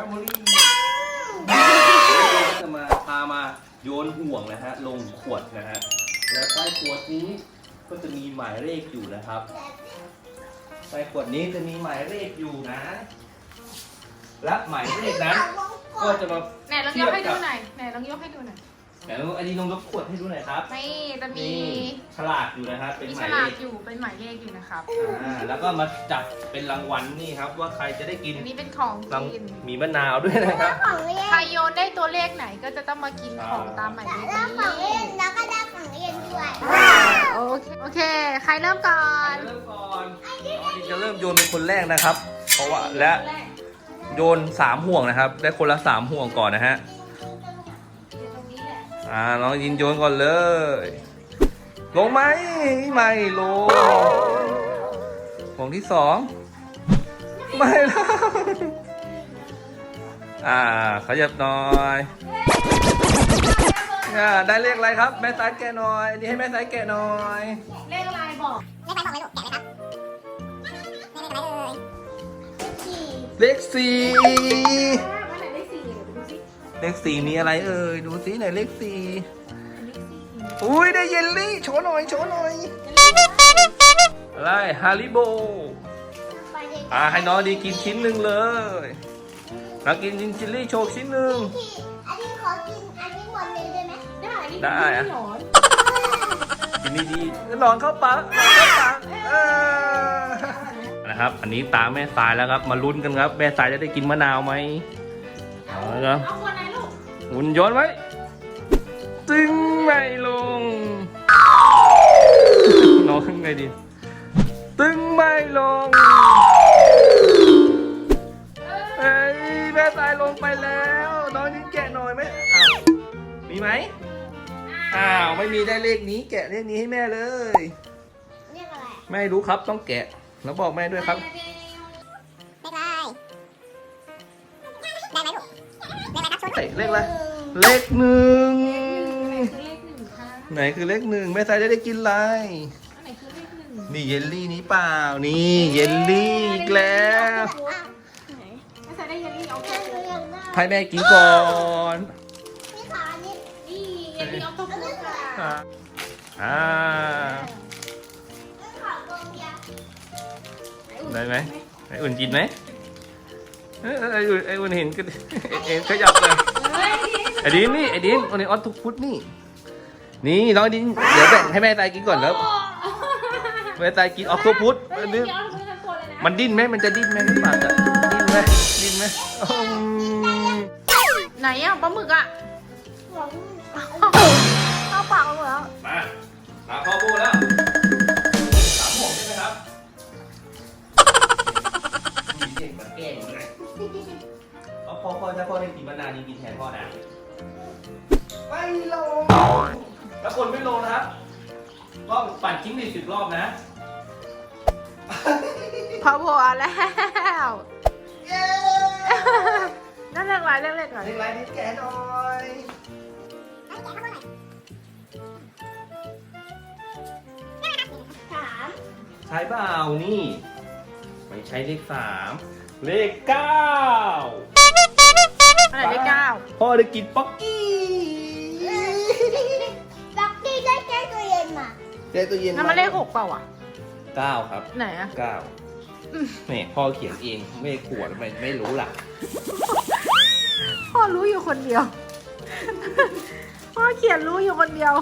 องไอ Family จะมาพามาโยนห่วงนะฮะ ลงขวดนะฮะ แล้วใต้ขวดนี้ก็จะมีหมายเลขอยู่นะครับ ใต้ขวดนี้จะมีหมายเลขอยู่นะ และหมายเลขนั้น ก็จะมาไหนลองยกให้ดูหน่อยไหนลองยกให้ดูหน่อย เดี๋ยวไอดินลองยกขวดให้ดูหน่อยครับนี่จะมีนี่ฉลากอยู่นะครับ เป็นมีหฉมายลาเลกขอยู่เป็นหมายเลขอยู่นะครับอ่าแล้วก็มาจับเป็นรางวัลนี่ครับ ว่าใครจะได้กินอันนี้เป็นของรังกินมีมะนาวด้วยนะครับ ของเล่นใครโยนได้ตัวเลขไหนก็จะต้องมากินของตามหมายเลขแล้วของนี้เล่นแล้วก็ได้ของเล่นด้วยโอเคโอเค ใครเริ่มก่อนเริ่มก่อนน้องดินจะเริ่มโยนเป็นคนแรกนะครับ เพราะว่าและโยนสามห่วงนะครับ ได้คนละสามห่วงก่อนนะฮะ อ่าน้องยินโยนก่อนเลย ลงไหมไม่ลงห่วงที่สองไม่แล้วอ่าขยับหน่อยอ่าได้เลขอะไรครับ แม่สายแกะหน่อยนี่ให้แม่สายแกะหน่อยเลขอะไรบอกไม่ไปบอกเลยลูกแกะไหมครับไม่ไม่เป็นไรเลยสี่เลขสี่อันไหนเลขสี่เดี๋ยวดูสิ เลขสี่มีอะไรเอ่ยดูสิไหนเลขสี่เลขสี่อุ้ยได้เยลลี่โชว์หน่อยโชว์หน่อยอะไรฮาริโบไปเลยอ่าให้น้องดีกินชิ้นหนึ่งเลยน้องกินจินจิลลี่โชว์ชิ้นหนึ่งที่อันนี้ขอกินอันนี้หมดเลยได้ไหมได้อันนี้ได้ไม่อะหลอนกินดีๆนอนเข้าปากนอนเข้าปากเออนะครับ อันนี้ตามแม่สายแล้วครับ มาลุ้นกันครับ แม่สายจะได้กินมะนาวไหมเอาละครับเอาคนไหนลูกหุ่นย้อนไว้ ตึงไม่ลง น้องไงดี ตึงไม่ลงเฮ้ยแม่ตายลงไปแล้ว น้องยิ่งแกะหน่อยไหมอ้าวมีไหมอ้าวไม่มีได้เลขนี้ แกะเลขนี้ให้แม่เลย เรียกอะไรไม่รู้ครับต้องแกะ แล้วบอกแม่ด้วยครับ ไม่ได้ได้ไหมลูกได้ไหมครับชุดเฮ้ยเลขอะไร เลขหนึ่งคือเลขหนึ่งค่ะไหนคือเลขหนึ่งแม่ตายจะได้กินอะไรอันไหนคือเลขหนึ่งนี่เยลลี่นี้เปล่านี่เยลลี่อีกแล้วไม่ใช่ได้เยลลี่เอาแค่หนูอยากได้ให้แม่กินก่อนนี่ค่ะอันนี้นี่เยลลี่เอาตัวพูดค่ะอ่าอ่านี่ค่ะโรงเรียนได้ไหมไออุ่นกินไหมเอ้ยไออุ่นไออุ่นเห็นก็เอ็นขยับเลยเฮ้ย ไอดินนี่ไอดินวันนี้ออสทุกพุธนี่ นี่น้องดินเดี๋ยวแบ่งให้แม่ตายกินก่อนแล้วแม่ตายกินออกทุกพุธเฮ้ยดิ้เดี๋ยนวเราไม่ทำตัวเลยนะมันดิ้นไหมมันจะดิ้นไหมหรือเปล่าจะดิ้นไหมดิ้นไหมอืมไหนอะปลาหมึกอะหวังเข้าปากเราแล้วมามาพ่อพูดแล้ว พ่อพ่อถ้าพ่อได้กินมานานนี่กินแทนพ่อนะ ไม่ลงแล้วคนไม่ลงนะครับก็ปั่นจิ้งหรีดสิบรอบนะ พอบัวแล้วเย้นั่นเรียกอะไรเรียกเรียกอะไรเล็กไรนิดแกะหน่อยสามใช่เปล่านี่ ไม่ใช่เลขสามเลขเก้า อันไหนเลขเก้า พ่อได้กินป๊อกกี้ล็อกที่ได้แก้ตัวเย็นมาเจ๊ตัวเย็นนั่นมันเลขหกเปล่าอะเก้าครับไหนอะเก้าแหม่พ่อเขียนเองไม่ขวดไม่ไม่รู้ล่ะ พ่อรู้อยู่คนเดียว พ่อเขียนรู้อยู่คนเดียว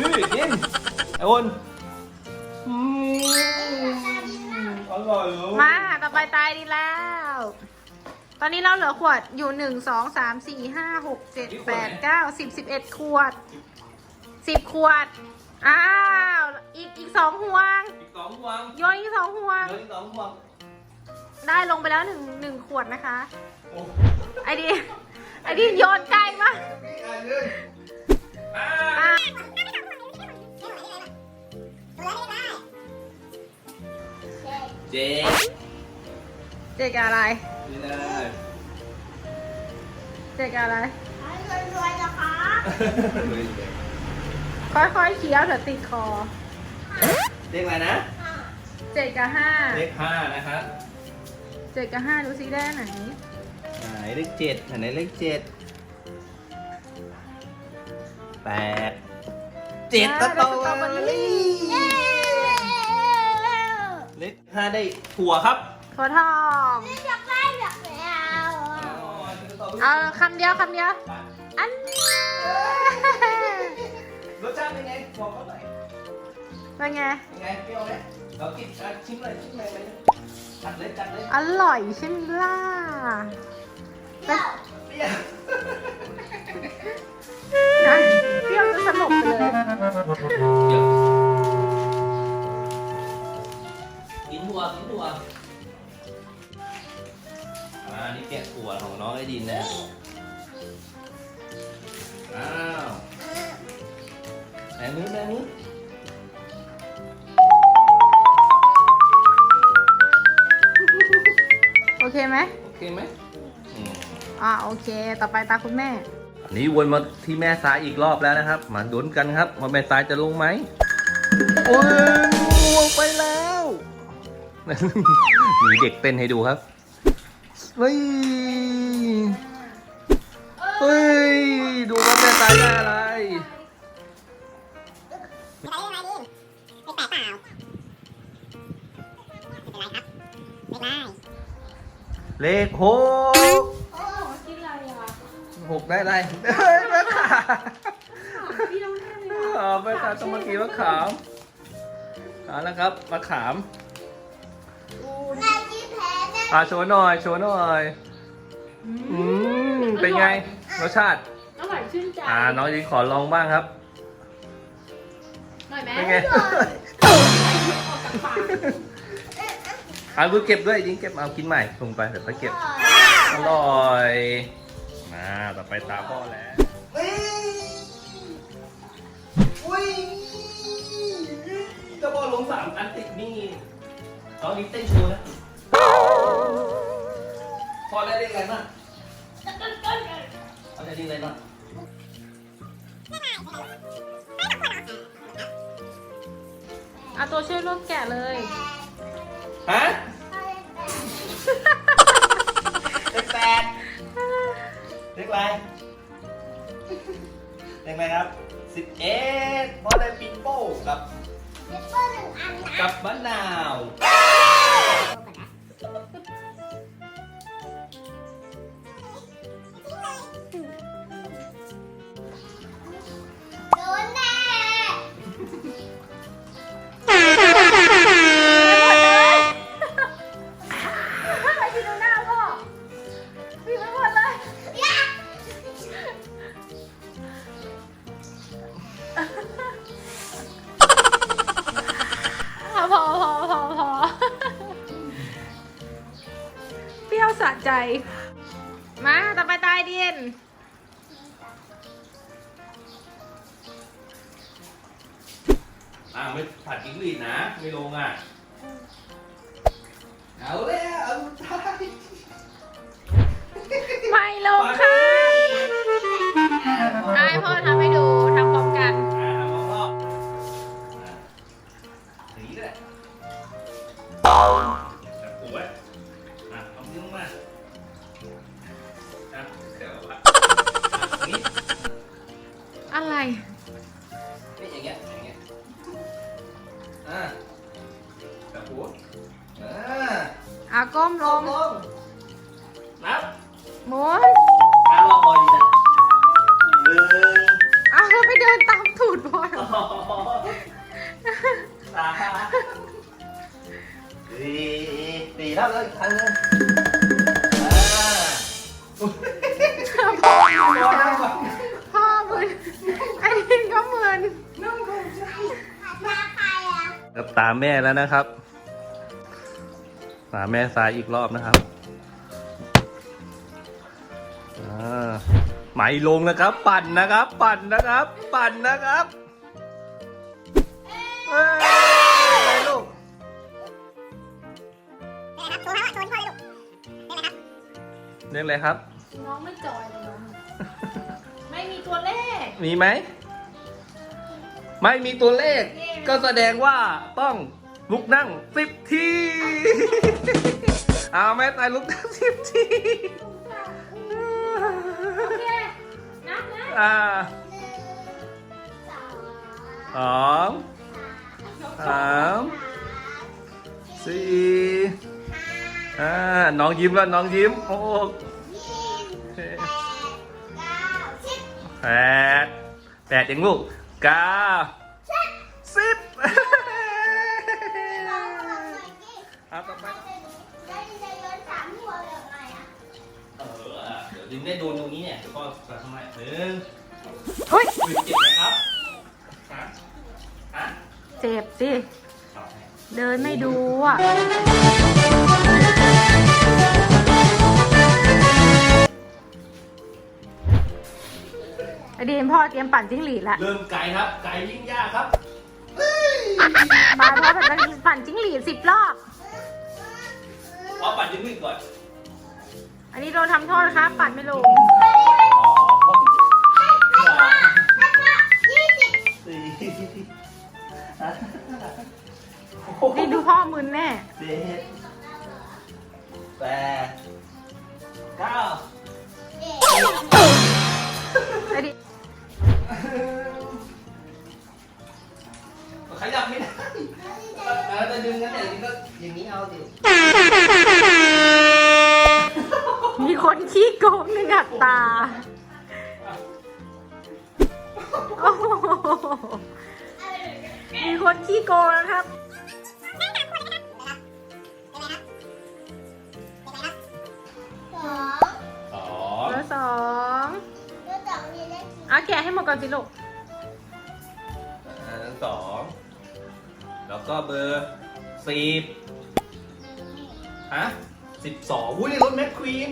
นี่ยินไอ้วนอืมอร่อยเลยมา ต่อไปตายดีแล้ว ตอนนี้เราเหลือขวดอยู่หนึ่งสองสามสี่ห้าหกเจ็ดแปดเก้าสิบสิบเอ็ดขวดสิบขวด อ้าว อีกอีกสองห่วง อีกสองห่วงโยนอีกสองห่วง เหลืออีกสองห่วง ได้ลงไปแล้วหนึ่งหนึ่งขวดนะคะ โอ้ไอดีไอดีโยนไกลมากมีอันหนึงอ่าอะเจ๊เจกบอะไร นี่เลยเจกบอะไรรวยๆนะคะค่อยๆเคี้ยวเถอะติดคอ เลขอะไรนะเจ็ดกับห้า เลขห้านะฮะเจ็ดกับห้าดูซิได้ไหน ไหนเลขเจ็ดไหนเลขเจ็ดแปดเจ็ดตะตอเบอรี่เลขห้าได้ถั่วครับถั่วทอง เอาคำเดียวคำเดียว อัน รสชาติเป็นไงบอกเขาหน่อยเป็นไงเป็นไงเปรี้ยวไหมเรากินอะชิมเลยชิมเลยไปเลยจัดเลยจัดเลยอร่อยใช่ไหมล่ะเดี๋ยวเปรี้ยว นะเปรี้ยวจะสลบไปเลยเดี๋ยวกินถั่วกินถั่วอ่านี่แกะถั่วของน้องไอดินนะอ้าวแบมือแบมือโอเคไหมโอเคไหมอืมอ่าโอเค ต่อไปตาคุณแม่ อันนี้วนมาที่แม่ซ้ายอีกรอบแล้วนะครับ มาดุนกันครับว่าแม่ซ้ายจะลงไหมโอ้ยลงไปแล้ว มีเด็กเต้นให้ดูครับ เฮ้ยเฮ้ย ดูว่าแม่ซ้ายได้อะไรไม่ได้อะไรดิไม่แปลกเปล่าไม่เป็นไรครับไม่ได้เลขหกโอ้กินอะไรอะหกได้อะไรเฮ้ยแม่ขาพี่ต้องแน่เลยอ๋อแม่ขาต้องมากินมะขามเอาละครับมะขาม อ่าโชว์หน่อยโชว์หน่อยอืมเป็นไงรสชาติอร่อยชื่นใจอ่าน้องยิงขอลองบ้างครับหน่อยไหมเป็นไงออกจากปากเอาดูเก็บด้วยยิงเก็บเอากินใหม่ลงไปเดี๋ยวค่อยเก็บอร่อยมาต่อไปตาพ่อแล้วอุ้ยเจะพ่อลงสามอันติดนี่น้องยิงเต้นโชว์นะ พ่อได้เล่นอะไรบ้างพ่อได้เล่นอะไรบ้างเอาตัวช่วยร่วมแกะเลย ฮะเลขแปดเลขอะไรเลขอะไรครับสิบเอ็ดพ่อได้ปิงโป้กับเดี๋ยวเปิ้ลหนึ่งอันนะกับมะนาว มาต่อไปตายดินอ่าไม่ผัดจิ้งหรีดนะ ไม่ลงอะ ลลงงลงนับหมุนห้ารอบพอดีนะหนึ่งเอาแล้วไปเดินตามตูดพ่อสองสามสี่สี่แล้วเลยอีกครั้งหนึงอ่าพ่อรอนั่งก่อนพ่อมึนไอ้ดินก็มึนตาใครอะกับตามแม่แล้วนะครับ ตามแม่ซ้ายอีกรอบนะครับอ่าไหมลงนะครับ ปั่นนะครับ ปั่นนะครับ ปั่นนะครับเอ้ยอะไรลูกเป็นไรครับโชว์ให้ว่าโชว์ให้พ่อเลยลูกเป็นไรครับเรียกอะไรครับ น้องไม่จอยเลยนะไม่มีตัวเลข มีไหม ไม่มีตัวเลข ก็แสดงว่าต้อง ลุกนั่งสิบทีเอาแม่ตายลุกสิบทีโอเค นับนะอ่าสองสองสามสี่อ่าน้องยิ้มแล้วน้องยิ้มหกยี่สิบแปดเก้าสิบแปดแปดเองลูกเก้าสิบ ลองลองหน่อยดิ เอา ต่อไปได้จะโยนสามหัวแบบไหนอะเออเดี๋ยวดึงได้โดนตรงนี้เนี่ยเดี๋ยวพ่อจะทำไมหนึ่งเฮ้ยหนึ่งเจ็บไหมครับฮะฮะเจ็บสิเอให้เดินไม่ดูอะ ไอดีนพ่อเตรียมปั่นจิ้งหรีดละ เริ่มไกลครับ ไกลยิ่งยากครับ มาพ่อปั่นปั่นจิ้งหรีดสิบรอบ เอาปัดจิ้งหรีดก่อน อันนี้โดนทำโทษครับปั่นไม่ลง อ๋อสามยี่สิบสี่ห้านี่ดูพ่อมึนแน่ เจ็ดแปดเก้าเสองตัวสองนี่ได้กี่เอาแกะให้หมดก่อนสิลูกอ่าสองแล้วก็เบอร์สิบฮะสิบสองอุ้ยรถแมคควีน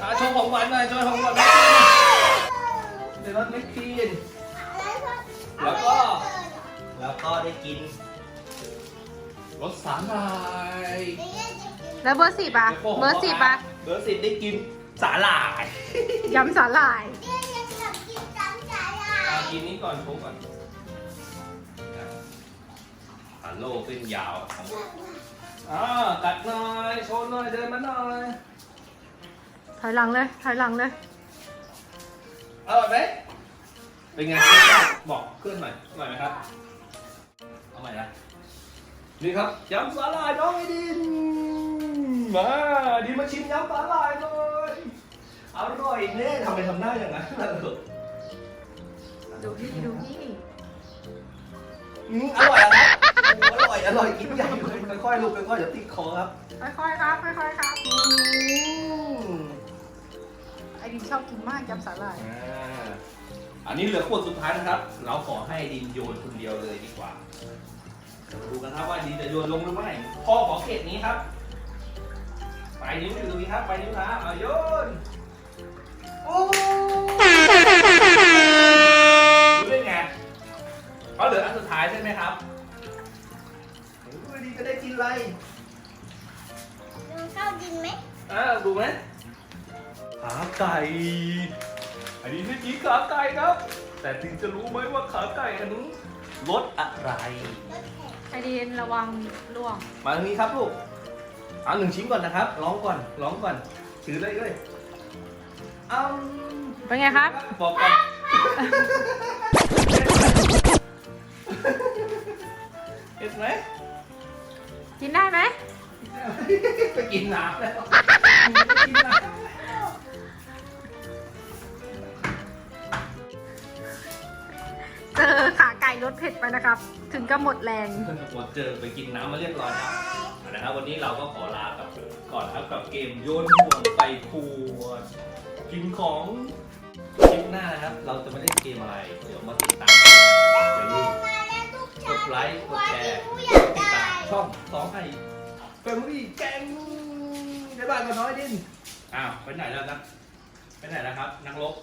อ่าโชว์ของหวานหน่อยโชว์ของหวานหน่อยในรถแมคควีนแล้วก็ แล้วก็ได้กินรสสาหร่าย แล้วเบอร์สิบอะ เบอร์สิบอะ เบอร์สิบได้กิน สาหร่ายยำสาหร่ายเอากินนี้ก่อนพกก่อนฮัลโหลเส้นยาวของอ่ากัดหน่อยโชว์หน่อยเดินมาหน่อยถอยหลังเลย ถอยหลังเลย อร่อยไหมเป็นไงบอกเพื่อนหน่อยอร่อยไหมครับเอาใหม่นะนี่ครับยำสาหร่ายน้องไอดินมาดินมาชิมยำสาหร่ายหน่อย อร่อยแน่ทำไมทำหน้าอย่างนั้นล่ะลูกดูพี่ดูพี่อืมอร่อยอะครับโอ้อร่อยอร่อยกินใหญ่เลยค่อยๆลูกค่อยๆเดี๋ยวติดคอครับค่อยๆครับค่อยๆครับอืมไอดินชอบกินมากยำสาหร่ายอ่าอันนี้เหลือขวดสุดท้ายนะครับ เราขอให้ดินโยนคนเดียวเลยดีกว่าเดี๋ยวมาดูกันครับว่าดินจะโยนลงหรือไม่พ่อขอเขตนี้ครับ ไปนิ้วอยู่ตรงนี้ครับไปนิ้วเท้าเอาโยน โอ้ดูได้ไงเพราะเหลืออันสุดท้ายใช่ไหมครับโอ้ยดินจะได้กินอะไรเข้าดินไหมอ่าดูไหมขาไก่ อันนี้ไม่กี่ขาไก่ครับ แต่ถึงจะรู้ไหมว่าขาไก่อันนี้รสอะไร รถแข่งไอดินระวังล่วงมาทางนี้ครับลูก เอาหนึ่งชิ้นก่อนนะครับ ร้องก่อน ร้องก่อน ถือเลยเลย เอาเป็นไงครับ บอกก่อนเห็นไหมกินได้ไหมไปกินน้ำแล้วไปกินน้ำเจอขาไก่รสเผ็ดไปนะครับ ถึงกับหมดแรงหมดเจอไปกินน้ำมาเรียบร้อยครับนะครับวันนี้เราก็ขอลากับก่อนครับกับเกมโยนห่วงไปขวด กินของคลิปหน้านะครับ เราจะไม่ได้เกมอะไร เดี๋ยวมาติดตามกันอย่าลืมมาแล้วทุกดไลค์กดแชร์ติดตามช่องสองไอ้แฟมิลี่แกงในบ้านกันน้อยดินอ้าวไปไหนแล้วนะไปไหนแล้วครับนักรบ